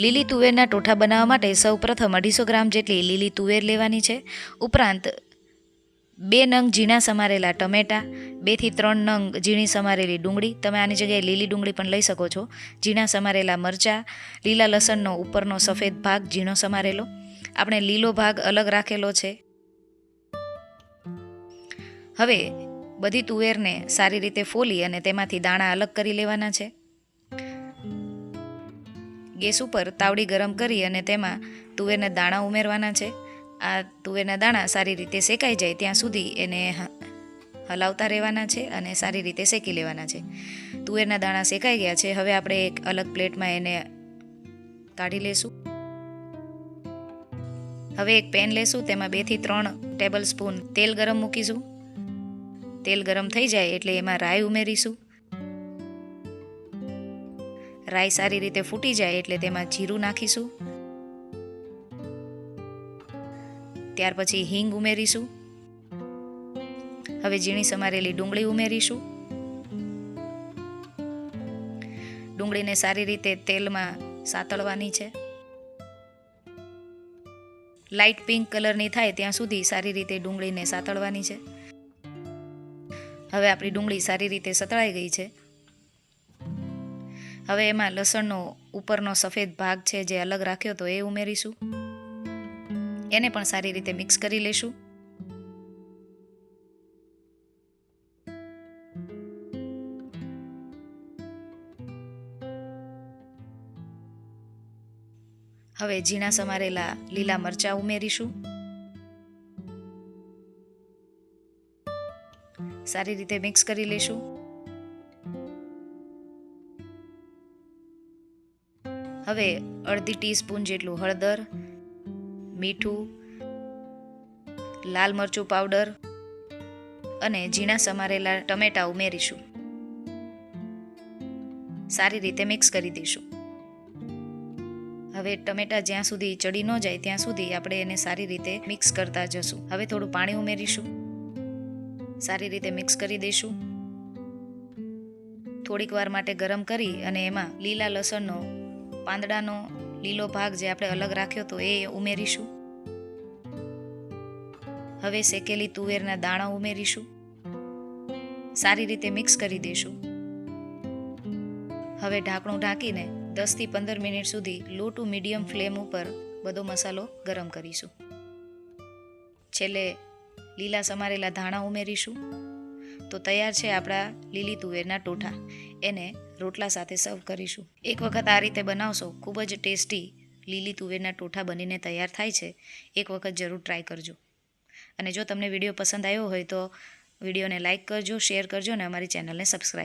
લીલી તુવેરના ટોઠા બનાવવા માટે સૌ પ્રથમ અઢીસો ગ્રામ જેટલી લીલી તુવેર લેવાની છે. ઉપરાંત બે નંગ ઝીણા સમારેલા ટમેટાં બેથી ત્રણ નંગ ઝીણી સમારેલી ડુંગળી. તમે આની જગ્યાએ લીલી ડુંગળી પણ લઈ શકો છો. ઝીણા સમારેલા મરચાં, લીલા લસણનો ઉપરનો સફેદ ભાગ ઝીણો સમારેલો. આપણે લીલો ભાગ અલગ રાખેલો છે. હવે બધી તુવેરને સારી રીતે ફોલી અને તેમાંથી દાણા અલગ કરી લેવાના છે. ગેસ ઉપર તાવડી ગરમ કરી અને તેમાં તુવેરના દાણા ઉમેરવાના છે. આ તુવેરના દાણા સારી રીતે શેકાઈ જાય ત્યાં સુધી એને હલાવતા રહેવાના છે અને સારી રીતે શેકી લેવાના છે. તુવેરના દાણા શેકાઈ ગયા છે. હવે આપણે એક અલગ પ્લેટમાં એને કાઢી લેશું. હવે એક પેન લેશું. તેમાં બેથી ત્રણ ટેબલ સ્પૂન તેલ ગરમ મૂકીશું. તેલ ગરમ થઈ જાય એટલે એમાં રાઈ ઉમેરીશું. રાઈ સારી રીતે ફૂટી જાય એટલે તેમાં જીરું નાખીશું. ત્યાર પછી હિંગ ઉમેરીશું. હવે ઝીણી સમારેલી ડુંગળી ઉમેરીશું. ડુંગળીને સારી રીતે તેલમાં સાતળવાની છે. લાઇટ પિંક કલરની થાય ત્યાં સુધી સારી રીતે ડુંગળીને સાતળવાની છે. હવે આપણી ડુંગળી સારી રીતે સતળાઈ ગઈ છે. હવે એમાં લસણનો ઉપરનો સફેદ ભાગ છે જે અલગ રાખ્યો તો એ ઉમેરીશું. એને પણ સારી રીતે મિક્સ કરી લેશું. હવે ઝીણા સમારેલા લીલા મરચાં ઉમેરીશું. સારી રીતે મિક્સ કરી લેશું. હવે અડધી ટીસ્પૂન જેટલું હળદર, મીઠું, લાલ મરચું પાવડર અને ઝીણા સમારેલા ટમેટા ઉમેરીશું. સારી રીતે મિક્સ કરી દઈશું. હવે ટમેટા જ્યાં સુધી ચડી ન જાય ત્યાં સુધી આપણે એને સારી રીતે મિક્સ કરતા જશું. હવે થોડું પાણી ઉમેરીશું. સારી રીતે મિક્સ કરી દઈશું. થોડીક વાર માટે ગરમ કરી અને એમાં લીલા લસણનો પાંદડાનો લીલો ભાગ જે આપણે અલગ રાખ્યો તો એ ઉમેરીશું. હવે શેકેલી તુવેરના દાણા ઉમેરીશું. સારી રીતે મિક્સ કરી દઈશું હવે ઢાંકણું ઢાંકીને દસથી પંદર મિનિટ સુધી લો ટુ મીડિયમ ફ્લેમ ઉપર બધો મસાલો ગરમ કરીશું. છેલ્લે લીલા સમારેલા ધાણા ઉમેરીશું. તો તૈયાર છે આપણા લીલી તુવેરના ટોઠા. એને રોટલા સાથે સર્વ કરીશું. એક વખત આ રીતે બનાવશો, ખૂબ જ ટેસ્ટી લીલી તુવેરના ટોઠા બનીને તૈયાર થાય છે. એક વખત જરૂર ટ્રાય કરજો. અને જો તમને વીડિયો પસંદ આવ્યો હોય તો વિડીયોને લાઇક કરજો શેર કરજો અને અમારી ચેનલને સબસ્ક્રાઈબ